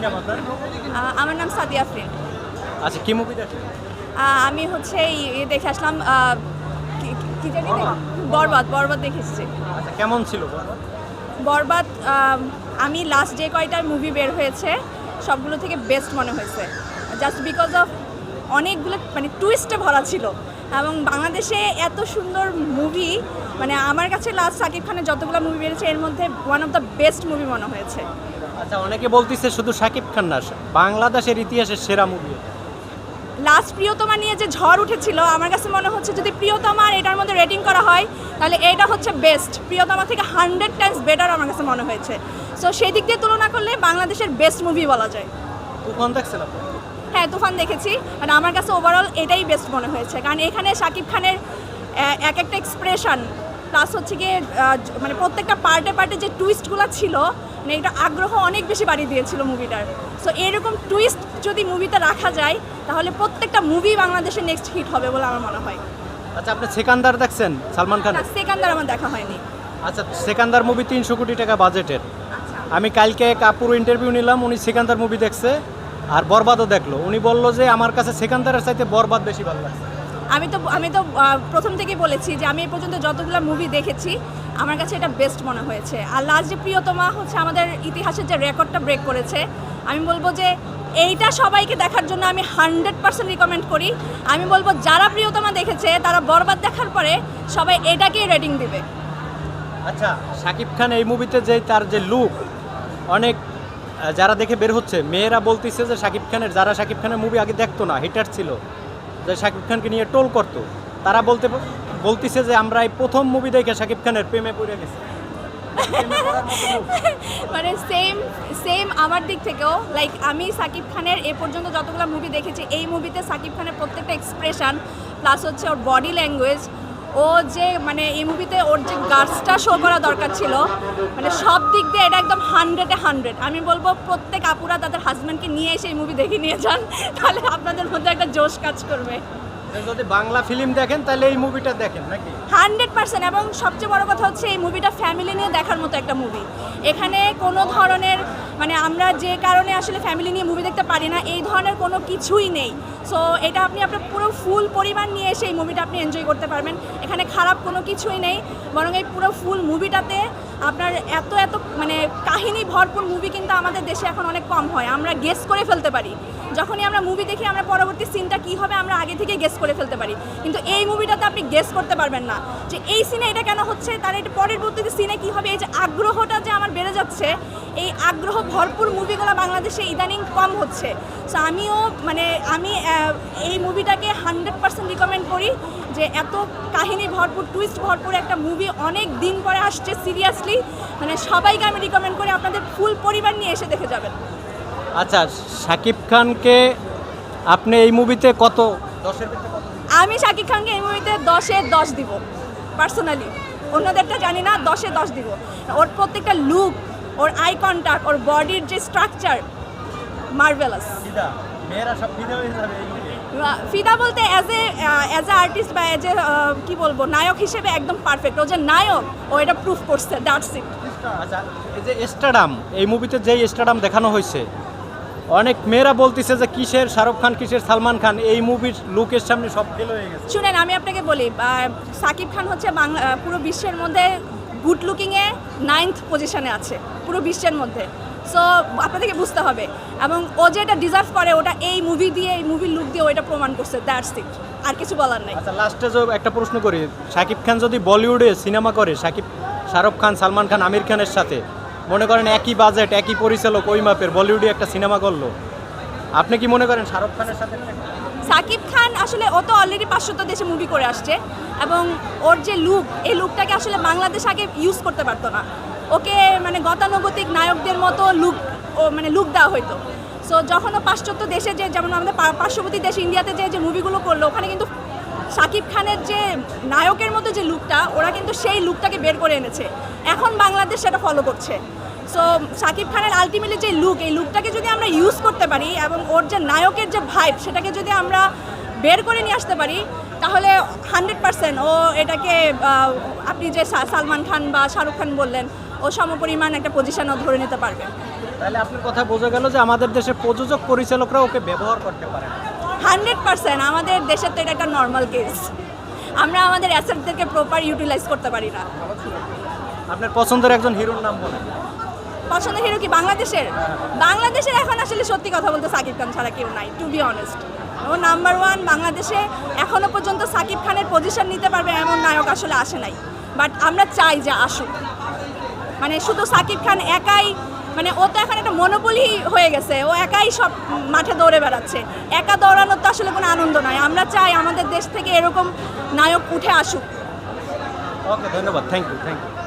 নাম আপনার আমার নাম সাদিয়া আফরিন। আচ্ছা কি মুভি দেখেন? আমি হচ্ছে ই- ই দেখে আসলাম কি- জানি? বরবাদ। বরবাদ দেখে এসেছি। আচ্ছা কেমন ছিল বরবাদ? আমি লাস্ট যে কয়টা মুভি বের হয়েছে সবগুলো থেকে বেস্ট মনে হয়েছে। জাস্ট বিকজ অফ অনেকগুলো মানে টুইস্টে ভরা ছিল। এবং বাংলাদেশে এত সুন্দর মুভি মানে আমার কাছে লাস্ট সাকিব খানের যতগুলো মুভি বেরিয়েছে এর মধ্যে one of the best movie মনে হয়েছে। আচ্ছা অনেকে বলতিছে শুধু শাকিব খান না বাংলাদেশের ইতিহাসের সেরা মুভি লাস্ট প্রিয়তমা নিয়ে যে ঝড় উঠেছিল আমার কাছে মনে হচ্ছে যদি প্রিয়তমা আর এটার মধ্যে রেটিং করা হয় তাহলে এটা হচ্ছে বেস্ট প্রিয়তমা থেকে হান্ড্রেড টাইমস বেটার আমার কাছে মনে হয়েছে। সো সেই দিক দিয়ে তুলনা করলে বাংলাদেশের বেস্ট মুভি বলা যায়। তুফান আপনি? হ্যাঁ তুফান দেখেছি আর আমার কাছে ওভারঅল এটাই বেস্ট মনে হয়েছে। কারণ এখানে শাকিব খানের এক একটা এক্সপ্রেশন প্লাস হচ্ছে গিয়ে মানে প্রত্যেকটা পার্টে পার্টে যে টুইস্টগুলো ছিল মানে এটা আগ্রহ অনেক বেশি বাড়িয়ে দিয়েছিল মুভিটার সো এরকম টুইস্ট যদি মুভিতে রাখা যায় তাহলে প্রত্যেকটা মুভি বাংলাদেশে নেক্সট হিট হবে বলে আমার মনে হয়। আচ্ছা আপনি সেকান্দার দেখছেন সালমান খান? সেকান্দার আমার দেখা হয়নি। আচ্ছা সেকান্দার মুভি তিনশো কোটি টাকা বাজেটের আচ্ছা। আমি কালকে কাপুর ইন্টারভিউ নিলাম উনি সেকান্দার মুভি দেখছে আর বরবাদও দেখল। উনি বলল যে আমার কাছে সেকান্দারের চাইতে বরবাদ বেশি ভালো লাগছে। আমি তো আমি তো প্রথম থেকেই বলেছি যে আমি এই পর্যন্ত যতগুলো মুভি দেখেছি, আমার কাছে এটা বেস্ট মনে হয়েছে। আর লাস্ট যে প্রিয়তমা হচ্ছে আমাদের ইতিহাসের যে রেকর্ডটা ব্রেক করেছে, আমি বলব যে এইটা সবাইকে দেখার জন্য আমি হান্ড্রেড পার্সেন্ট রিকমেন্ড করি। আমি বলব যারা প্রিয়তমা দেখেছে, তারা বরবাদ দেখার পরে সবাই এটাকেই রেটিং দিবে। আচ্ছা শাকিব খান এই মুভিতে যে তার যে লুক অনেক যারা দেখে বের হচ্ছে, মেয়েরা বলতেছে যে শাকিব খানের, যারা শাকিব খানের মুভি আগে দেখতো না হিটার ছিল। যে শাকিব খানকে নিয়ে টোল করত, তারা বলতে বলতেছে যে আমরা এই প্রথম মুভি দেখে শাকিব খানের প্রেমে পড়ে গেছি। মানে সেম সেম আমার দিক থেকেও লাইক আমি সাকিব খানের এ পর্যন্ত যতগুলো মুভি দেখেছি, এই মুভিতে সাকিব খানের প্রত্যেকটা এক্সপ্রেশন প্লাস হচ্ছে ওর বডি ল্যাঙ্গুয়েজ ও যে মানে এই মুভিতে ওর যে গার্ডসটা শো করা দরকার ছিল মানে সব দিক দিয়ে এটা একদম হান্ড্রেডে হান্ড্রেড আমি বলব প্রত্যেক আপুরা তাদের হাজব্যান্ডকে নিয়ে এসে এই মুভি দেখে নিয়ে যান তাহলে আপনাদের মধ্যে একটা জোশ কাজ করবে। যদি বাংলা ফিল্ম দেখেন তাহলে এই মুভিটা দেখেন নাকি? হান্ড্রেড পার্সেন্ট এবং সবচেয়ে বড় কথা হচ্ছে এই মুভিটা ফ্যামিলি নিয়ে দেখার মতো একটা মুভি এখানে কোনো ধরনের মানে আমরা যে কারণে আসলে ফ্যামিলি নিয়ে মুভি দেখতে পারি না, এই ধরনের কোনো কিছুই নেই। সো এটা আপনি আপনার পুরো ফুল পরিমাণ নিয়ে এসে এই মুভিটা আপনি এনজয় করতে পারবেন। এখানে খারাপ কোনো কিছুই নেই, বরং এই পুরো ফুল মুভিটাতে আপনার এত এত মানে কাহিনী ভরপুর মুভি কিন্তু আমাদের দেশে এখন অনেক কম হয়। আমরা গেস করে ফেলতে পারি। যখনই আমরা মুভি দেখি, আমরা পরবর্তী সিনটা কি হবে, আমরা আগে থেকে গেস করে ফেলতে পারি। কিন্তু এই মুভিটাতে আপনি গেস করতে পারবেন না। যে এই সিনে এটা কেন হচ্ছে, তার এটা পরের পরবর্তীতে সিনে কি হবে, এই যে আগ্রহটা যে আমার বেড়ে যাচ্ছে, এই আগ্রহ ভরপুর মুভিগুলো বাংলাদেশে ইদানিং কম হচ্ছে। সো আমিও মানে আমি এই মুভিটাকে হান্ড্রেড পার্সেন্ট রিকমেন্ড করি যে এত কাহিনী ভরপুর টুইস্ট ভরপুর একটা মুভি অনেক দিন পরে আসছে সিরিয়াসলি মানে সবাইকে আমি রিকমেন্ড করি, আপনাদের ফুল পরিবার নিয়ে এসে দেখে যাবেন। আচ্ছা শাকিব খানকে আপনি এই মুভিতে কত দশের আমি শাকিব খানকে এই মুভিতে দশে দশ দিব পার্সোনালি অন্যদেরটা জানি না দশে দশ দিব। ওর প্রত্যেকটা লুক ওর আই কন্ট্যাক্ট ওর বডির যে স্ট্রাকচার মার্ভেলাস ফিদা বলতে as a as a artist বা অ্যাজ এ কী বলব নায়ক হিসেবে একদম পারফেক্ট ও যে নায়ক ও এটা প্রুফ করছে দ্যাটস ইট আচ্ছা এই যে স্টাডাম এই মুভিতে যেই স্টাডাম দেখানো হয়েছে অনেক মেয়েরা বলতেছে যে কিসের শাহরুখ খান কিসের সালমান খান এই মুভির লুকের সামনে সব ফেল হয়ে গেছে। শুনেন আমি আপনাকে বলি সাকিব খান হচ্ছে বাংলা পুরো বিশ্বের মধ্যে গুড লুকিংয়ে নাইন্থ পজিশনে আছে পুরো বিশ্বের মধ্যে। সো আপনাদেরকে বুঝতে হবে। এবং ও যেটা ডিজার্ভ করে ওটা এই মুভি দিয়ে এই মুভির লুক দিয়ে ওইটা প্রমাণ করছে দ্যাটস ইট আর কিছু বলার নেই। আচ্ছা লাস্টে যে একটা প্রশ্ন করি শাকিব খান যদি বলিউডে সিনেমা করে শাকিব শাহরুখ খান সালমান খান আমির খানের সাথে মনে করেন একই বাজেট একই পরিচালক ওই মাপের বলিউডে একটা সিনেমা করল। আপনি কি মনে করেন শাহরুখ খানের সাথে? সাকিব খান আসলে ও তো অলরেডি পাঁচশত দেশে মুভি করে আসছে এবং ওর যে লুক এই লুকটাকে আসলে বাংলাদেশ আগে ইউজ করতে পারতো না। ওকে মানে গতানুগতিক নায়কদের মতো লুক ও মানে লুক দেওয়া হতো সো যখন ও পাশ্চাত্য দেশে যে, যেমন আমাদের পার্শ্ববর্তী দেশ ইন্ডিয়াতে যে যে মুভিগুলো করল, ওখানে কিন্তু সাকিব খানের যে নায়কের যে লুকটা ওরা কিন্তু সেই লুকটাকে বের করে এনেছে। এখন বাংলাদেশ সেটা ফলো করছে। সো সাকিব খানের আলটিমেটলি যে লুক এই লুকটাকে যদি আমরা ইউজ করতে পারি এবং ওর যে নায়কের যে ভাইব সেটাকে যদি আমরা বের করে নিয়ে আসতে পারি তাহলে হান্ড্রেড পার্সেন্ট ও এটাকে আপনি যে সালমান খান বা শাহরুখ খান বললেন ও সমপরিমাণ একটা পজিশনও ধরে নিতে পারবে। তাহলে আপনার কথা বোঝা গেল যে আমাদের দেশে প্রযোজক পরিচালকরা ওকে ব্যবহার করতে পারে। হান্ড্রেড পার্সেন্ট আমাদের দেশের তো এটা একটা নর্মাল কেস আমরা আমাদের অ্যাসেটদেরকে প্রপার ইউটিলাইজ করতে পারি না। আপনার পছন্দের একজন হিরোর নাম বলেন। পছন্দের হিরো কি বাংলাদেশের? বাংলাদেশের এখন আসলে সত্যি কথা বলতে সাকিব খান ছাড়া কেউ নাই টু বি অনেস্ট ও নাম্বার ওয়ান বাংলাদেশে এখনও পর্যন্ত সাকিব খানের পজিশন নিতে পারবে এমন নায়ক আসলে আসে নাই। বাট আমরা চাই যে আসুক। মানে শুধু সাকিব খান একাই মানে ও তো এখন একটা মনোবলি হয়ে গেছে। ও একাই সব মাঠে দৌড়ে বেড়াচ্ছে। একা দৌড়ানোর তো আসলে কোনো আনন্দ নয়। আমরা চাই আমাদের দেশ থেকে এরকম নায়ক উঠে আসুক। ওকে ধন্যবাদ। Thank you thank you